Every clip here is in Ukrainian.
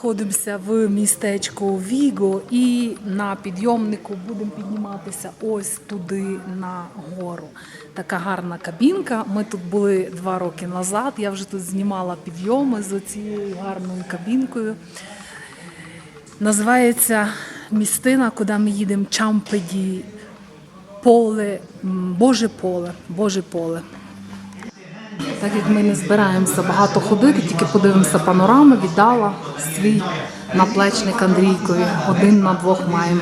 Знаходимося в містечку Віго і на підйомнику будемо підніматися ось туди на гору. Така гарна кабінка. Ми тут були два роки назад. Я вже тут знімала підйоми з цією гарною кабінкою. Називається містина, куди ми їдемо Чампеді. Поле, Боже поле, Боже поле. Так як ми не збираємося багато ходити, тільки подивимося панорами, віддала свій наплечник Андрійкові. Один на двох маємо.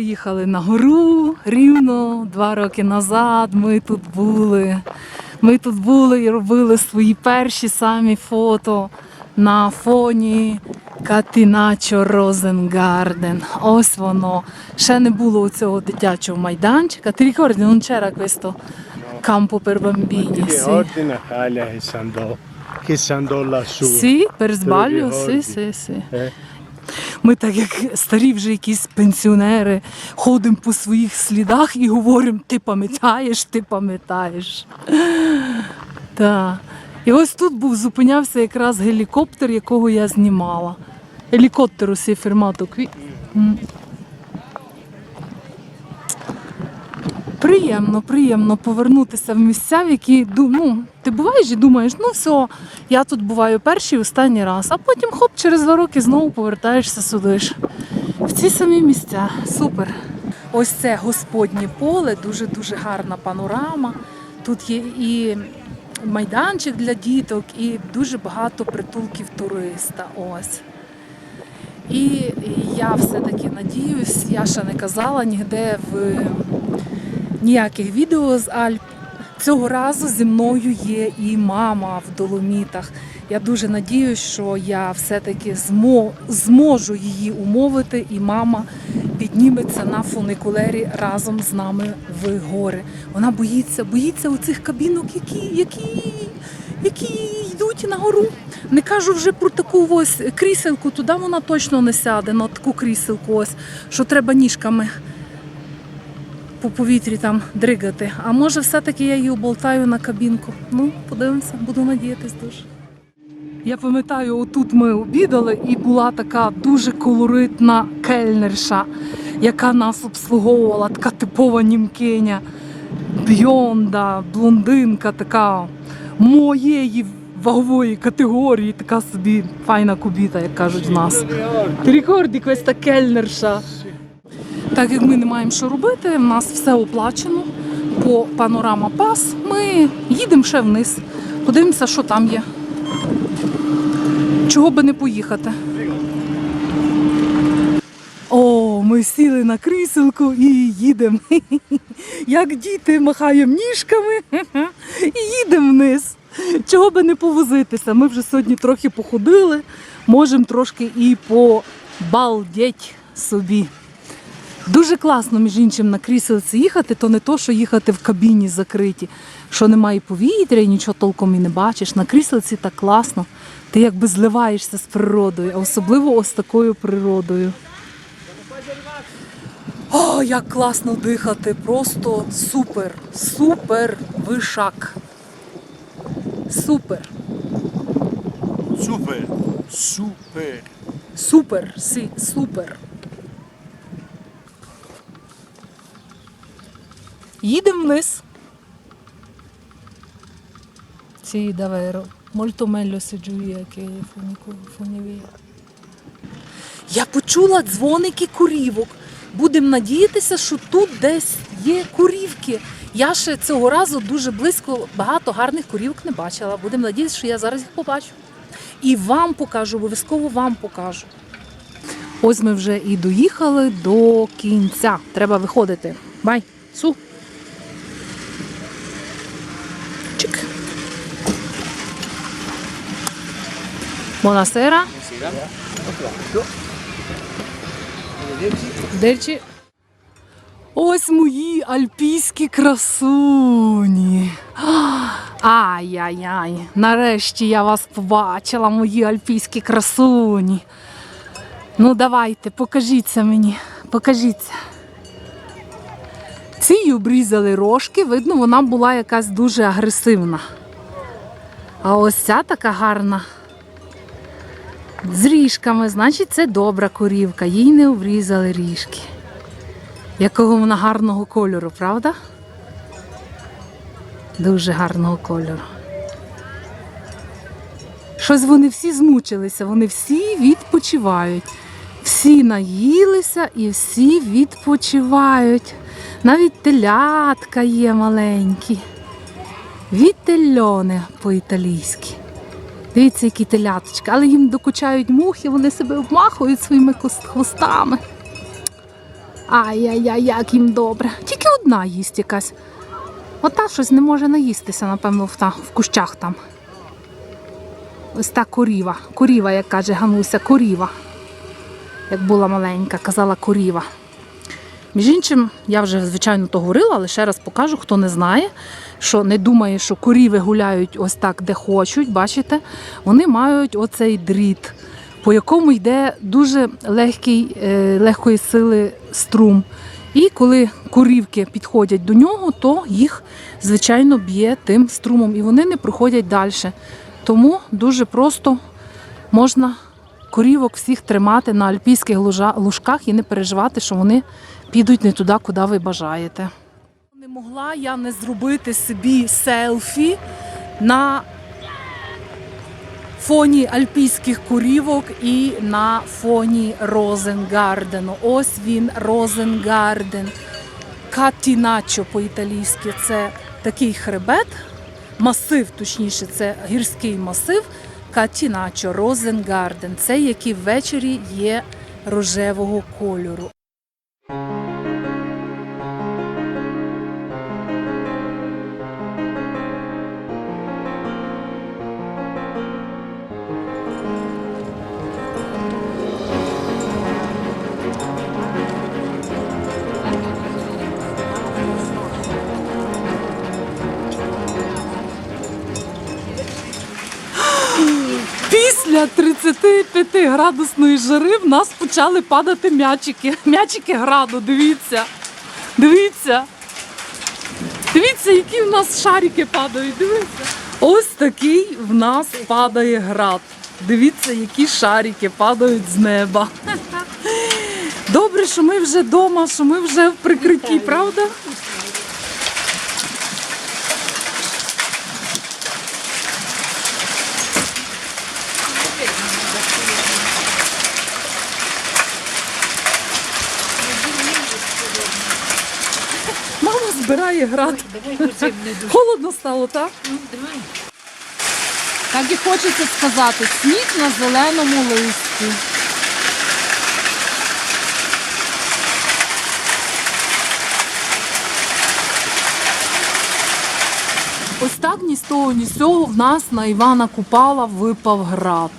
Приїхали на гору рівно два роки назад. Ми тут були. Ми тут були і робили свої перші самі фото на фоні Катіначо Розенгарден. Ось воно. Ще не було цього дитячого майданчика. Ти ricordi, non c'era questo campo per bambini? Sì. oggi Natalia che si andò, che si andò lassù. Sì, per sbaglio, sì, sì, sì. Eh? Ми так як старі вже якісь пенсіонери ходимо по своїх слідах і говоримо, ти пам'ятаєш, ти пам'ятаєш. І ось тут був зупинявся якраз гелікоптер, якого я знімала. Гелікоптер усі фірмату кві. Приємно, приємно повернутися в місця, в які ну, ти буваєш і думаєш, ну все, я тут буваю перший і останній раз, а потім хоп, через два роки знову повертаєшся сюди ж. В ці самі місця. Супер. Ось це Господнє поле, дуже-дуже гарна панорама. Тут є і майданчик для діток, і дуже багато притулків туриста. Ось. І я все-таки надіюсь, я ще не казала ніде в ніяких відео з Альп. Цього разу зі мною є і мама в Доломітах. Я дуже надіюсь, що я все-таки зможу її умовити, і мама підніметься на фуникулері разом з нами в гори. Вона боїться, боїться оцих кабінок, які, які, які йдуть на гору. Не кажу вже про таку ось кріселку, туди вона точно не сяде, на таку кріселку, ось, що треба ніжками по повітрі там дригати. А може, все-таки я її оболтаю на кабінку. Ну, подивимося, буду надіятись дуже. Я пам'ятаю, отут ми обідали, і була така дуже колоритна кельнерша, яка нас обслуговувала, така типова німкиня, бьонда, блондинка, така моєї вагової категорії, така собі файна кубіта, як кажуть в нас. Рікорді questa кельнерша. Так як ми не маємо що робити, в нас все оплачено по панорама пас. Ми їдемо ще вниз. Подивимося, що там є. Чого би не поїхати. О, ми сіли на кріселку і їдемо. Як діти махаємо ніжками і їдемо вниз. Чого би не повозитися? Ми вже сьогодні трохи походили, можемо трошки і побалдеть собі. Дуже класно, між іншим, на кріселці їхати, то не то, що їхати в кабіні закриті, що немає повітря і нічого толком і не бачиш. На кріселці так класно. Ти якби зливаєшся з природою, а особливо ось такою природою. О, як класно дихати! Просто супер, супер вишак. Супер, Super, super. супер, сі, супер. Їдемо вниз. Se giù via che funico- funivia. Я почула дзвоники курівок. Будемо надіятися, що тут десь є курівки. Я ще цього разу дуже близько багато гарних курівок не бачила. Будемо надіятися, що я зараз їх побачу. І вам покажу, обов'язково вам покажу. Ось ми вже і доїхали до кінця. Треба виходити. Бай, су. Buonasera. Дельчі. Ось мої альпійські красуні. Ай-яй-яй. Нарешті я вас побачила, мої альпійські красуні. Ну, давайте, покажіться мені, покажіться. Ці обрізали рожки, видно, вона була якась дуже агресивна. А ось ця така гарна. З ріжками, значить, це добра корівка, їй не обрізали ріжки. Якого вона гарного кольору, правда? Дуже гарного кольору. Щось вони всі змучилися, вони всі відпочивають. Всі наїлися і всі відпочивають. Навіть телятка є маленькі. Вітельоне по-італійськи. Дивіться, які теляточки, але їм докучають мухи, вони себе обмахують своїми хвостами. Ай-яй-яй, як їм добре. Тільки одна їсть якась. Ота щось не може наїстися, напевно, в, та, в кущах там. Ось та коріва. Коріва, як каже Гануся, коріва. Як була маленька, казала коріва. Між іншим, я вже звичайно то говорила, але ще раз покажу, хто не знає, що не думає, що коріви гуляють ось так, де хочуть, бачите, вони мають оцей дріт, по якому йде дуже легкий, е, легкої сили струм. І коли корівки підходять до нього, то їх, звичайно, б'є тим струмом, і вони не проходять далі. Тому дуже просто можна корівок всіх тримати на альпійських лужках і не переживати, що вони підуть не туди, куди ви бажаєте. Не могла я не зробити собі селфі на фоні альпійських корівок і на фоні Розенгардену. Ось він Розенгарден. Катіначо по-італійськи це такий хребет, масив, точніше, це гірський масив. Катіначо, Розенгарден. Це який ввечері є рожевого кольору. 35 градусної жари в нас почали падати м'ячики. М'ячики граду, дивіться. Дивіться. Дивіться, які в нас шарики падають. Дивіться. Ось такий в нас падає град. Дивіться, які шарики падають з неба. Добре, що ми вже вдома, що ми вже в прикритті, правда? Збирає град. Холодно стало, так? Так і хочеться сказати, сніг на зеленому листі. Ось так ні з того, ні з цього в нас на Івана Купала випав град.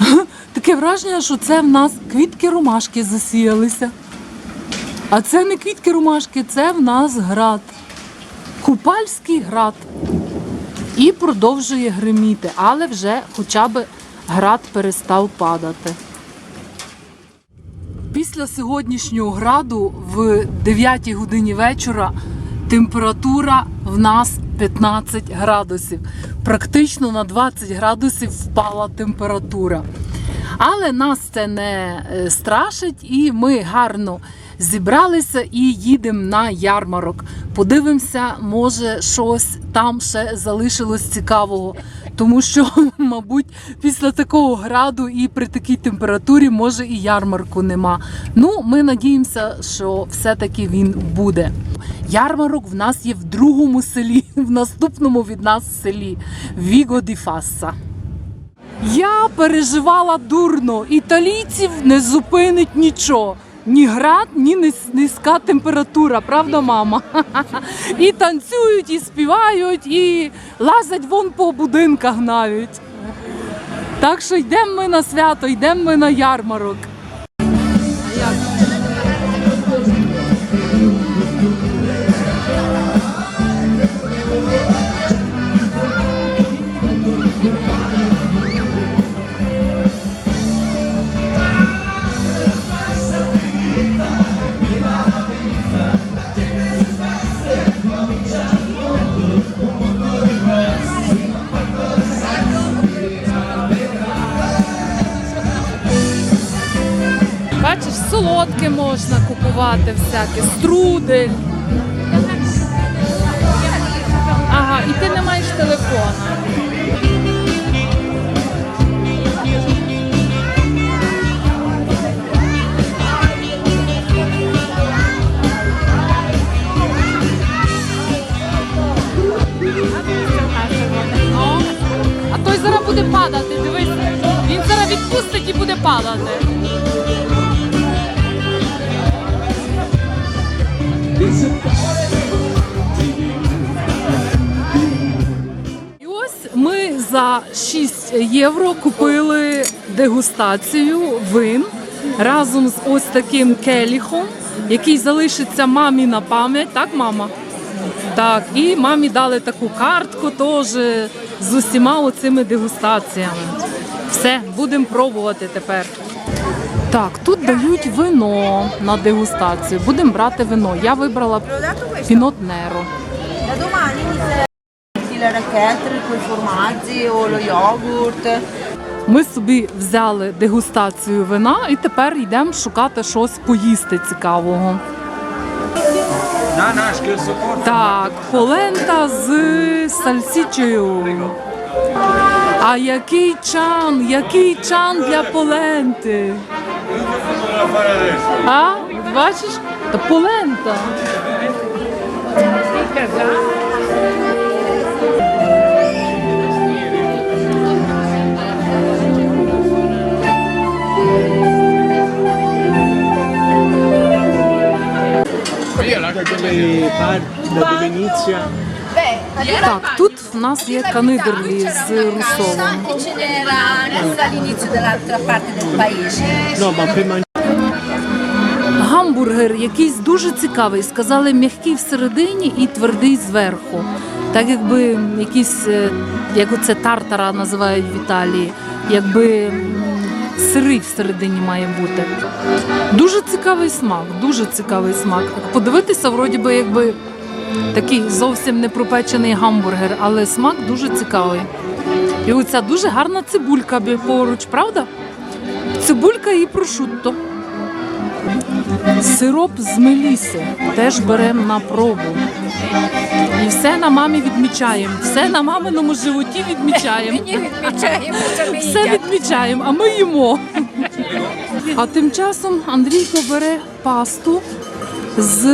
Таке враження, що це в нас квітки ромашки засіялися. А це не квітки ромашки, це в нас град. Купальський град. І продовжує гриміти, але вже хоча б град перестав падати. Після сьогоднішнього граду в 9 годині вечора температура в нас 15 градусів. Практично на 20 градусів впала температура. Але нас це не е, страшить, і ми гарно зібралися і їдемо на ярмарок. Подивимося, може, щось там ще залишилось цікавого. Тому що, мабуть, після такого граду і при такій температурі може і ярмарку нема. Ну, ми надіємося, що все-таки він буде. Ярмарок в нас є в другому селі, в наступному від нас селі Віго ді Фасса. Я переживала дурно. Італійців не зупинить нічого. Ні град, ні низька температура, правда, мама? І танцюють, і співають, і лазять вон по будинках навіть. Так що йдемо ми на свято, йдемо ми на ярмарок. Купувати всяке, струдель. Ага, і ти не маєш телефона. 6 євро купили дегустацію вин разом з ось таким келіхом, який залишиться мамі на пам'ять. Так, мама? Так, і мамі дали таку картку теж з усіма оцими дегустаціями. Все, будемо пробувати тепер. Так, тут дають вино на дегустацію. Будемо брати вино. Я вибрала dato questo. Пінот Неро. Da domani inizia la racchette con i formaggi o lo yogurt. Ми собі взяли дегустацію вина і тепер йдемо шукати щось поїсти цікавого. Так, полента з сальсічею. А який чан, який чан для поленти? А? Бачиш? Та полента. Da dove, par- da dove inizia? Так, тут в нас є канидерлі з русовим. Parte. No, ma per mangiare. Гамбургер якийсь дуже цікавий. Сказали, м'який всередині і твердий зверху. Так якби якийсь, е, як оце тартара називають в Італії, якби м, сирий всередині має бути. Дуже цікавий смак, дуже цікавий смак. Подивитися, вроді би, якби такий зовсім не пропечений гамбургер, але смак дуже цікавий. І оця дуже гарна цибулька поруч, правда? Цибулька і прошутто. Сироп з меліси теж беремо на пробу. І все на мамі відмічаємо. Все на маминому животі відмічаємо. Все відмічаємо, а ми їмо. А тим часом Андрійко бере пасту з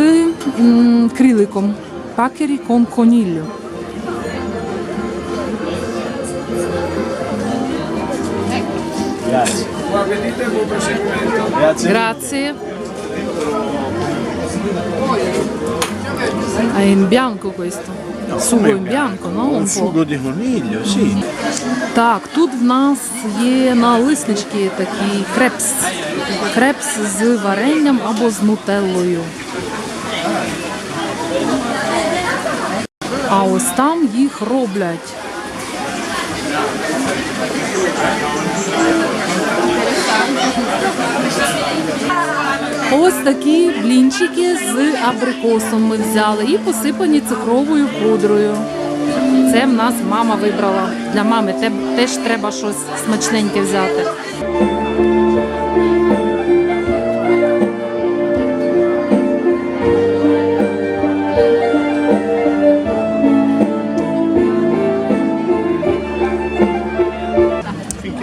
м, криликом. Пакері кон коніллю. Grazie. Grazie. È in bianco questo. Sugo in bianco, no? Un sugo di coniglio, sì. Так, тут в нас є налиснички такі крепс. Крепс з варенням або з нутеллою. А ось там їх роблять. Ось такі блінчики з абрикосом ми взяли і посипані цукровою пудрою. Це в нас мама вибрала. Для мами те- теж треба щось смачненьке взяти.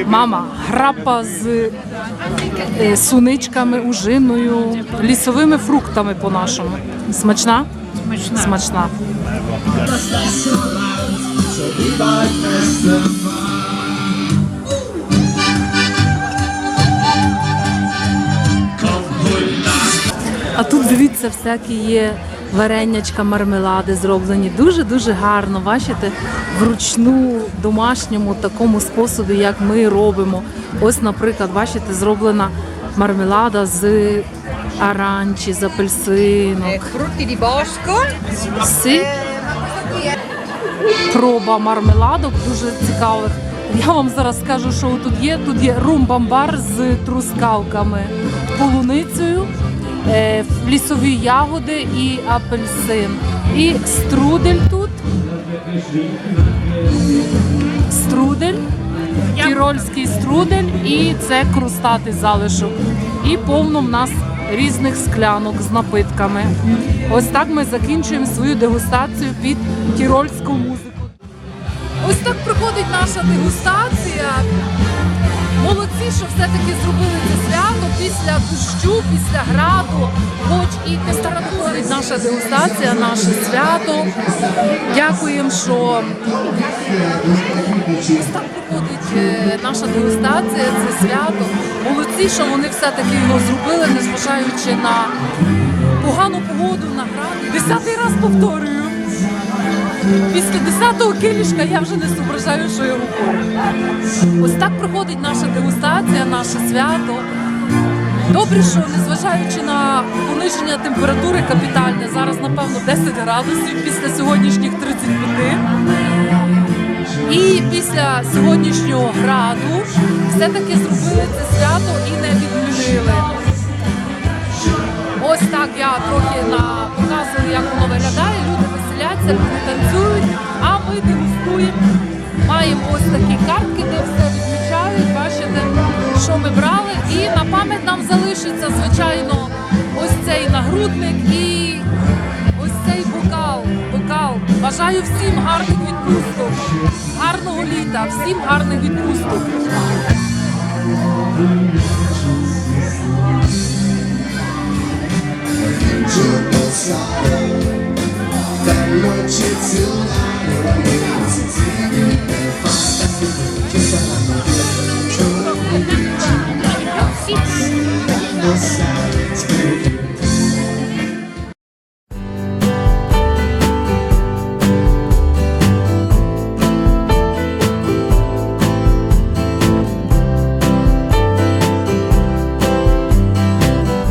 Мама, грапа з Е, суничками, ужиною, лісовими фруктами по-нашому. Смачна? Смачна. Смачна. А тут дивіться, всякі є варенячка, мармелади зроблені дуже-дуже гарно. Бачите, вручну домашньому такому способі, як ми робимо. Ось, наприклад, бачите, зроблена мармелада з аранчі, з апельсинок. Frutti di bosco. Сі. Проба мармеладок дуже цікавих. Я вам зараз скажу, що тут є. Тут є румбамбар з трускавками, полуницею, е, лісові ягоди і апельсин. І струдель тут. Струдель, тірольський струдель і це крустатий залишок. І повно в нас різних склянок з напитками. Ось так ми закінчуємо свою дегустацію під тірольську музику. Ось так проходить наша дегустація. Молодці, що все-таки зробили це свято після дощу, після граду. Хоч і ось так проходить наша дегустація, наше свято. Дякуємо, що так проходить е, наша дегустація, це свято. Молодці, що вони все-таки його зробили, незважаючи на погану погоду, на граду. Десятий раз повторюю. Після 10-го килішка я вже не зображаю, що я говорю. Ось так проходить наша дегустація, наше свято. Добре, що незважаючи на пониження температури капітальне, зараз, напевно, 10 градусів після сьогоднішніх 35. І після сьогоднішнього граду все-таки зробили це свято і не відмінили. Ось так я трохи показую, як воно виглядає. Веселяться, танцюють, а ми дегустуємо. Маємо ось такі картки, де все відмічають. Бачите, що ми брали. І на пам'ять нам залишиться, звичайно, ось цей нагрудник і ось цей бокал. бокал. Бажаю всім гарних відпусток, гарного літа, всім гарних відпусток. Silence,